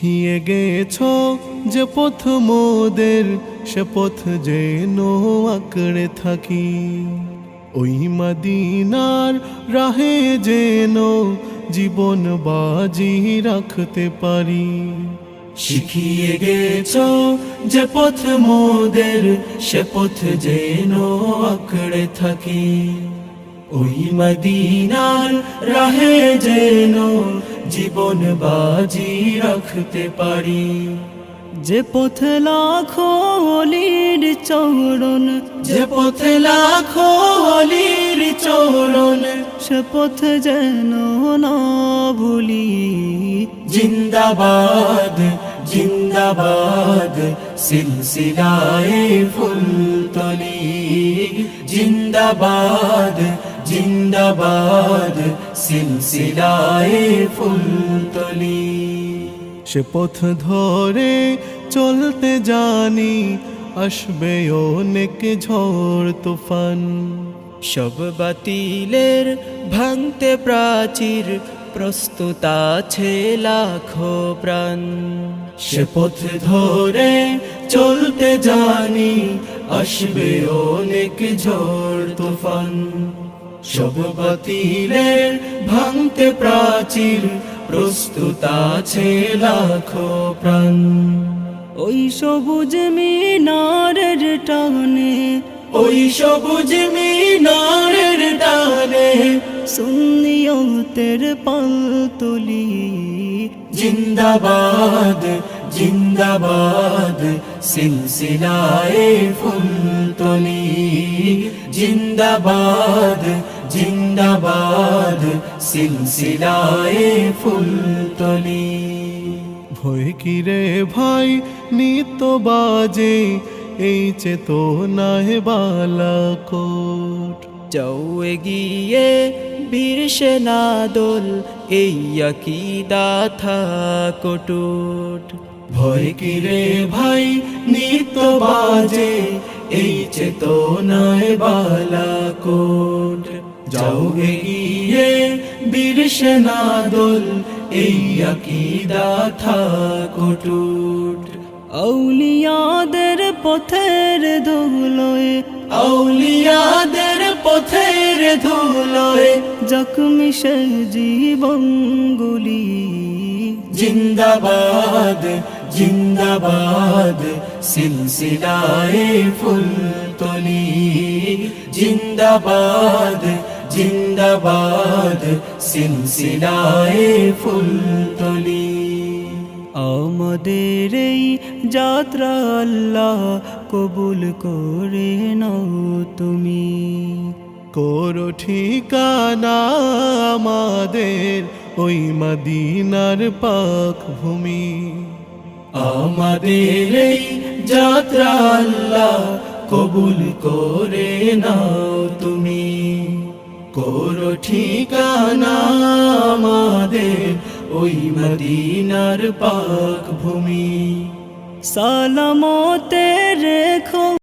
শিখিয়ে গেছ যে পথ মোদের, সে পথ যেন আঁকড়ে থাকি। ওই মাদিনার রাহে যেন জীবন বাজি রাখতে পারি। শিখিয়ে গেছ যে পথ মোদের, সে পথ যেন আঁকড়ে থাকি। ওই মদিনার রাহে যেন জীবন বাজি রাখতে পারি। যে পথ লাখো অলির চরণ যে পথে লাখো অলির চরণ সে পথ যেন না ভুলি। জিন্দাবাদ জিন্দাবাদ সিলসিলায়ে ফুলতলি জিন্দাবাদ জিন্দাবাদ সিলসিলায়ে ফুলতলি সে পথ ধরে চলতে জানি আসবে অনেক ঝড় তুফান। সব বাতিলের ভাঙতে প্রাচীর প্রস্তুত আছে লাখো প্রাণ। সে পথ ধরে চলতে জানি আসবে অনেক ঝড় তুফান। সব বাতিলের ভাঙতে প্রাচীর প্রস্তুত আছে লাখো প্রাণ। ওই সবুজ মিনারের টানে ওই সবুজ মিনারের ডানে সুন্নিয়তের পাল তুলি। জিন্দাবাদ জিন্দাবাদ সিলসিলায়ে ফুলতলি। জিন্দাবাদ জিন্দাবাদ সিলসিলায়ে ফুলতলি। ভয় কিরে ভাই নিত বাজে এই চেতনায় বালাকোট। যাও এগিয়ে বীর সেনা দোল এই আকিদা থাকটুট। ভয় কিরে ভাই? নিত বাজে এই চেতনায় বালাকোট। যাও এগিয়ে বীর সেনা দল এই আকিদা থাকটুট। আউলিয়াদের পথের ধুলোয় আউলিয়াদের পথের ধুলোয় জখমি সে জীবনগুলি। জিন্দাবাদ জিন্দাবাদ সিলসিলায়ে ফুলতলি জিন্দাবাদ জিন্দাবাদ সিলসিলায়ে ফুলতলি আমাদের এই যাত্রা আল্লাহ কবুল করে নাও তুমি। করো ঠিকানা আমাদের ওই মদিনার পাক ভূমি। আমাদের এই যাত্রা আল্লাহ কবুল করে নাও তুমি। করো ঠিকানা আমাদের ওই মদিনার পাক ভূমি। সালামতে রেখো